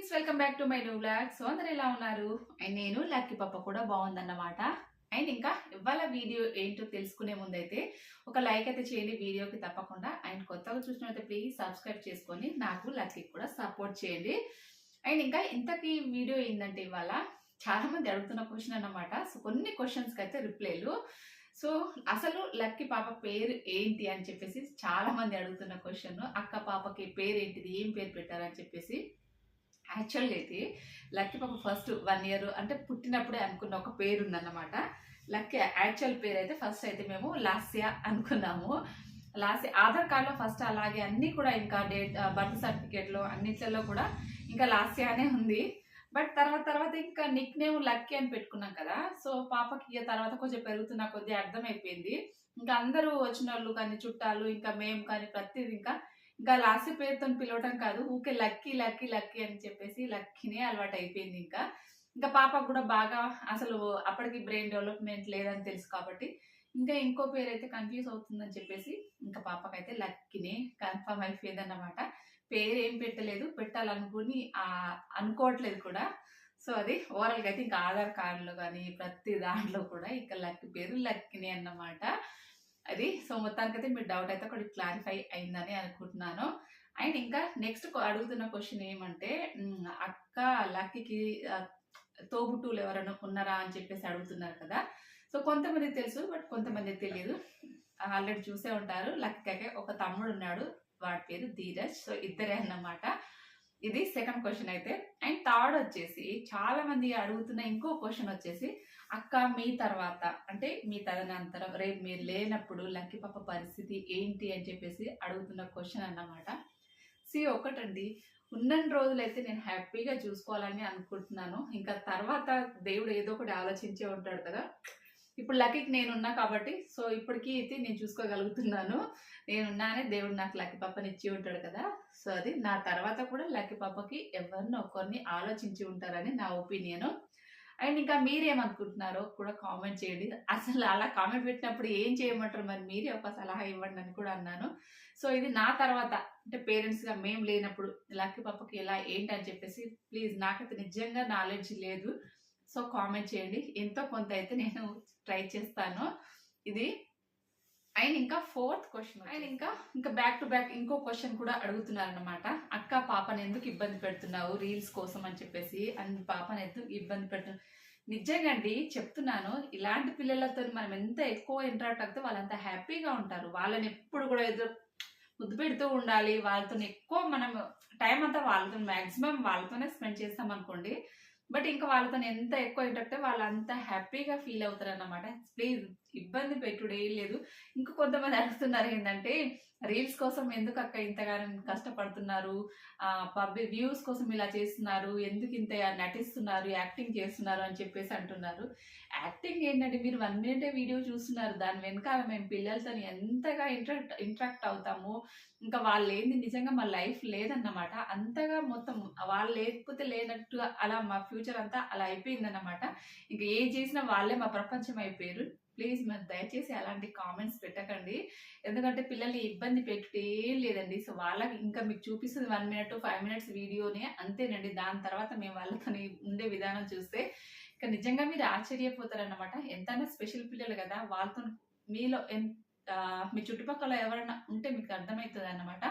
Friends welcome back to my new blog so అందరు ఎలా ఉన్నారు? అండ్ నేను లక్కీ పప్ప కూడా బాగుందన్నమాట. అండ్ ఇంకా ఇవాళ వీడియో ఏంటో తెలుసుకునే ముందైతే ఒక లైక్ అయితే చేయండి వీడియోకి తప్పకుండా. అండ్ కొత్తగా చూసినట్లయితే ప్లీజ్ సబ్స్క్రైబ్ చేసుకొని నాకు లక్కీ కూడా సపోర్ట్ చేయండి. అండ్ ఇంకా ఇంతకీ వీడియో ఏంటంటే ఇవాళ చాలా మంది అడుగుతున్న క్వశ్చన్ అన్నమాట. సో కొన్ని క్వశ్చన్స్కి అయితే రిప్లైలు సో అసలు లక్కీ పాప పేరు ఏంటి అని చెప్పేసి చాలా మంది అడుగుతున్న క్వశ్చన్ అక్క పాపకి పేరు ఏంటిది? ఏం పేరు పెట్టారని చెప్పేసి యాక్చువల్గా అయితే లక్కీ పాప ఫస్ట్ వన్ ఇయర్ అంటే పుట్టినప్పుడే అనుకున్న ఒక పేరు ఉందన్నమాట లక్కీ యాక్చువల్ పేరు అయితే ఫస్ట్ అయితే మేము లాస్యా అనుకున్నాము. లాస్యా ఆధార్ కార్డులో ఫస్ట్ అలాగే అన్నీ కూడా ఇంకా డేట్ బర్త్ సర్టిఫికేట్లో అన్నిట్లలో కూడా ఇంకా లాస్యానే ఉంది. బట్ తర్వాత తర్వాత ఇంకా నిక్ నేమ్ లక్కీ అని పెట్టుకున్నాం కదా. సో పాపకి ఇక తర్వాత కొంచెం పెరుగుతున్న కొద్దీ అర్థమైపోయింది. ఇంకా అందరూ వచ్చిన వాళ్ళు కానీ చుట్టాలు ఇంకా మేము కానీ ప్రతిదీ ఇంకా ఇంకా లాస్ట్ పేరుతో పిలవటం కాదు. ఊకే లక్కీ లక్కీ లక్కీ అని చెప్పేసి లక్కీనే అలవాటు అయిపోయింది ఇంకా. ఇంకా పాపకు కూడా బాగా అసలు అప్పటికి బ్రెయిన్ డెవలప్మెంట్ లేదని తెలుసు కాబట్టి ఇంకా ఇంకో పేరు అయితే కన్ఫ్యూజ్ అవుతుందని చెప్పేసి ఇంకా పాపకైతే లక్కీనే కన్ఫర్మ్ అయిపోయింది అన్నమాట పేరు ఏం పెట్టలేదు పెట్టాలనుకుని అనుకోవట్లేదు కూడా. సో అది ఓవరాల్గా అయితే ఇంకా ఆధార్ కార్డులో కానీ ప్రతి దాంట్లో కూడా ఇంకా లక్కీ పేరు లక్కీనే అన్నమాట. అది. సో మొత్తానికైతే మీ డౌట్ అయితే ఒకటి క్లారిఫై అయిందని అనుకుంటున్నాను. అండ్ ఇంకా నెక్స్ట్ అడుగుతున్న క్వశ్చన్ ఏమంటే అక్క లక్కీకి తోబుట్టులు ఎవరైనా ఉన్నారా? అని చెప్పేసి అడుగుతున్నారు కదా. సో కొంతమంది తెలుసు బట్ కొంతమంది తెలియదు. ఆల్రెడీ చూసే ఉంటారు. లక్కీకి ఒక తమ్ముడు ఉన్నాడు. వాడి పేరు ధీరజ్. సో ఇద్దరే అన్నమాట. ఇది సెకండ్ క్వశ్చన్ అయితే. అండ్ థర్డ్ వచ్చేసి చాలా మంది అడుగుతున్న ఇంకో క్వశ్చన్ వచ్చేసి అక్క మీ తర్వాత అంటే మీ తదనంతరం రేపు మీరు లేనప్పుడు లక్కి పాప పరిస్థితి ఏంటి అని చెప్పేసి అడుగుతున్న క్వశ్చన్ అన్నమాట. సి ఒకటండి. ఉన్న రోజులైతే నేను హ్యాపీగా చూసుకోవాలని అనుకుంటున్నాను. ఇంకా తర్వాత దేవుడు ఏదో ఒకటి ఆలోచించే ఉంటాడు కదా. ఇప్పుడు లక్కీకి నేనున్నా కాబట్టి సో ఇప్పటికీ అయితే నేను చూసుకోగలుగుతున్నాను. నేనున్నానే దేవుడు నాకు లక్కీ పాపని ఇచ్చి ఉంటాడు కదా. సో అది నా తర్వాత కూడా లక్కీ పాపకి ఎవరిని ఒకరిని ఆలోచించి ఉంటారని నా ఒపీనియన్ అండ్ ఇంకా మీరేమనుకుంటున్నారో కూడా కామెంట్ చేయండి. అసలు అలా కామెంట్ పెట్టినప్పుడు ఏం చేయమంటారు మరి? మీరే ఒక సలహా ఇవ్వండి అని కూడా అన్నాను. సో ఇది నా తర్వాత అంటే పేరెంట్స్గా మేము లేనప్పుడు లక్కీ పాపకి ఎలా ఏంటి అని చెప్పేసి ప్లీజ్ నాకైతే నిజంగా నాలెడ్జ్ లేదు. సో కామెంట్ చేయండి. ఎంతో కొంత అయితే నేను ట్రై చేస్తాను. ఇది అండ్ ఇంకా ఫోర్త్ క్వశ్చన్ అండ్ ఇంకా ఇంకా బ్యాక్ టు బ్యాక్ ఇంకో క్వశ్చన్ కూడా అడుగుతున్నారు అనమాట అక్క పాపని ఎందుకు ఇబ్బంది పెడుతున్నావు? రీల్స్ కోసం అని చెప్పేసి. అండ్ పాపని ఎందుకు ఇబ్బంది పెడుతున్నావు నిజంగా అండి చెప్తున్నాను. ఇలాంటి పిల్లలతో మనం ఎంత ఎక్కువ ఇంటరాక్ట్ అవుతే వాళ్ళంత హ్యాపీగా ఉంటారు. వాళ్ళని ఎప్పుడు కూడా ఎదురు ముద్దు పెడుతూ ఉండాలి. వాళ్ళతో ఎక్కువ మనం టైం అంతా వాళ్ళతో మ్యాక్సిమం వాళ్ళతోనే స్పెండ్ చేస్తాం అనుకోండి బట్ ఇంకా వాళ్ళతో ఎంత ఎక్కువ ఏంటంటే వాళ్ళు అంత హ్యాపీగా ఫీల్ అవుతారు అన్నమాట ప్లీజ్ ఇబ్బంది పెట్టుడే ఏం లేదు. ఇంకా కొంతమంది అడుగుతున్నారు ఏంటంటే రీల్స్ కోసం ఎందుకు అక్క ఇంతగానో కష్టపడుతున్నారు? పబ్లిక్ వ్యూస్ కోసం ఇలా చేస్తున్నారు. ఎందుకు ఇంత నటిస్తున్నారు? యాక్టింగ్ చేస్తున్నారు అని చెప్పేసి అంటున్నారు. యాక్టింగ్ ఏంటంటే మీరు వన్ మినిట్ వీడియో చూస్తున్నారు. దాని వెనకాల మేము పిల్లలతో ఎంతగా ఇంటరాక్ట్ ఇంటరాక్ట్ అవుతాము ఇంకా వాళ్ళు ఏంది నిజంగా మా లైఫ్ లేదన్నమాట. అంతగా మొత్తం వాళ్ళు లేకపోతే లేనట్టు అలా మా ఫ్యూచర్ అంతా అలా అయిపోయిందన్నమాట. ఇంకా ఏ చేసినా వాళ్ళే మా ప్రపంచం అయిపోయారు. ప్లీజ్ మరి దయచేసి అలాంటి కామెంట్స్ పెట్టకండి. ఎందుకంటే పిల్లల్ని ఇబ్బంది పెట్టుటే లేదండి. సో వాళ్ళకి ఇంకా మీకు చూపిస్తుంది వన్ మినిట్ ఫైవ్ మినిట్స్ వీడియోనే అంతేనండి. దాని తర్వాత మేము వాళ్ళతో ఉండే విధానం చూస్తే ఇంకా నిజంగా మీరు ఆశ్చర్యపోతారన్నమాట. ఎంతైనా స్పెషల్ పిల్లలు కదా. వాళ్ళతో మీలో ఎంత మీ చుట్టుపక్కల ఎవరైనా ఉంటే మీకు అర్థమవుతుంది అన్నమాట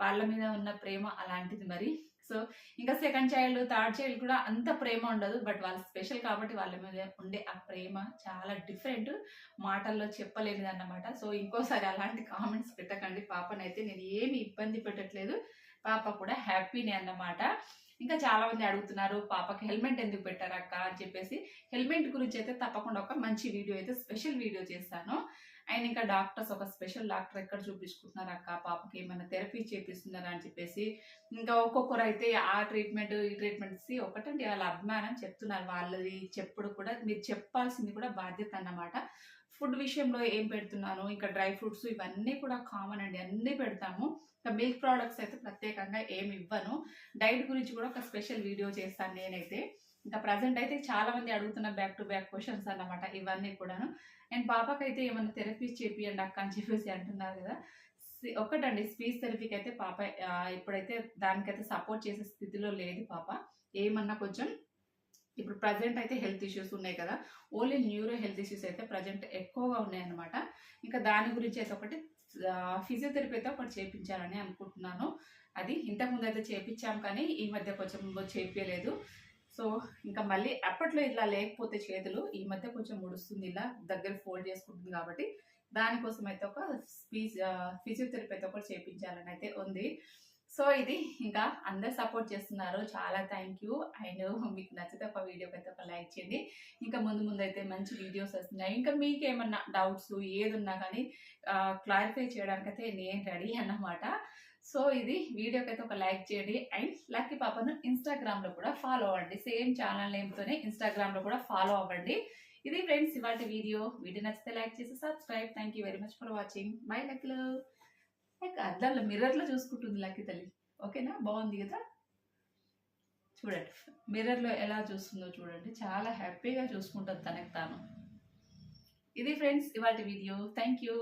వాళ్ళ మీద ఉన్న ప్రేమ అలాంటిది మరి. సో ఇంకా సెకండ్ చైల్డ్ థర్డ్ చైల్డ్ కూడా అంత ప్రేమ ఉండదు. బట్ వాళ్ళు స్పెషల్ కాబట్టి వాళ్ళ మీద ఉండే ఆ ప్రేమ చాలా డిఫరెంట్ మాటల్లో చెప్పలేనిది అన్నమాట సో ఇంకోసారి అలాంటి కామెంట్స్ పెట్టకండి. పాపనైతే నేను ఏమి ఇబ్బంది పెట్టట్లేదు. పాప కూడా హ్యాపీనే అన్నమాట. ఇంకా చాలా మంది అడుగుతున్నారు పాపకి హెల్మెట్ ఎందుకు పెట్టారక్క? అని చెప్పేసి హెల్మెట్ గురించి అయితే తప్పకుండా ఒక మంచి వీడియో అయితే స్పెషల్ వీడియో చేస్తాను. అండ్ ఇంకా డాక్టర్స్ ఒక స్పెషల్ డాక్టర్ ఎక్కడ చూపించుకుంటున్నారు అక్క? పాపకి ఏమైనా థెరపీ చేపిస్తున్నారా అని చెప్పేసి ఇంకా ఒక్కొక్కరు అయితే ఆ ట్రీట్మెంట్ ఈ ట్రీట్మెంట్స్ ఒకటండి. వాళ్ళ అభిమానం చెప్తున్నారు. వాళ్ళది చెప్పుడు కూడా మీరు చెప్పాల్సింది కూడా బాధ్యత అన్నమాట. ఫుడ్ విషయంలో ఏం పెడుతున్నాను? ఇంకా డ్రై ఫ్రూట్స్ ఇవన్నీ కూడా కామన్ అండి. అన్నీ పెడతాము. ఇంకా మిల్క్ ప్రోడక్ట్స్ అయితే ప్రత్యేకంగా ఏమి ఇవ్వను. డైట్ గురించి కూడా ఒక స్పెషల్ వీడియో చేస్తాను నేనైతే. ఇంకా ప్రజెంట్ అయితే చాలా మంది అడుగుతున్న బ్యాక్ టు బ్యాక్ క్వశ్చన్స్ అన్నమాట ఇవన్నీ కూడాను. అండ్ పాపకైతే ఏమైనా థెరపీస్ చేపియండి అక్క అని చెప్పేసి అంటున్నారు కదా. సి- ఒకటండి స్పీచ్ థెరపీకి అయితే పాప ఇప్పుడైతే దానికైతే సపోర్ట్ చేసే స్థితిలో లేదు పాప. ఏమన్నా కొంచెం ఇప్పుడు ప్రజెంట్ అయితే హెల్త్ ఇష్యూస్ ఉన్నాయి కదా. ఓన్లీ న్యూరో హెల్త్ ఇష్యూస్ అయితే ప్రజెంట్ ఎక్కువగా ఉన్నాయన్నమాట ఇంకా దాని గురించి అయితే ఒకటి ఫిజియోథెరపీ అయితే ఒకటి చేయించాలని అనుకుంటున్నాను. అది ఇంతకుముందు అయితే చేపించాం కానీ ఈ మధ్య కొంచెం చేపించలేదు సో ఇంకా మళ్ళీ అప్పట్లో ఇలా లేకపోతే చేతులు ఈ మధ్య కొంచెం ముడుస్తుంది ఇలా దగ్గర ఫోల్డ్ చేసుకుంటుంది కాబట్టి దానికోసం అయితే ఒక స్పీచ్ ఫిజియోథెరపీ అయితే ఒకటి చేయించాలని అయితే ఉంది. సో ఇది ఇంకా అందరు సపోర్ట్ చేస్తున్నారు. చాలా థ్యాంక్ యూ అండ్ మీకు నచ్చితే ఒక వీడియోకి అయితే ఒక లైక్ చేయండి. ఇంకా ముందు ముందు అయితే మంచి వీడియోస్ వస్తున్నాయి. ఇంకా మీకు ఏమన్నా డౌట్స్ ఏది ఉన్నా కానీ క్లారిఫై చేయడానికైతే నేను రెడీ అన్నమాట. సో ఇది వీడియోకి అయితే ఒక లైక్ చేయండి. అండ్ లక్కీ పాపను ఇన్స్టాగ్రామ్లో కూడా ఫాలో అవ్వండి. సేమ్ ఛానల్ నేమ్తోనే ఇన్స్టాగ్రామ్లో కూడా ఫాలో అవ్వండి. ఇది ఫ్రెండ్స్ ఇవాటి వీడియో వీడియో నచ్చితే లైక్ చేసి subscribe thank you very much for watching bye లక్లో like అద్దాల మిర్రర్లో చూసుకుంటుంది లక్కీ తల్లి. ఓకేనా? బాగుంది కదా? చూడండి. మిర్రర్లో ఎలా చూస్తుందో చూడండి. చాలా హ్యాపీగా చూసుకుంటుంది తనకి తాను. ఇది ఫ్రెండ్స్ ఇవాటి వీడియో థ్యాంక్ యూ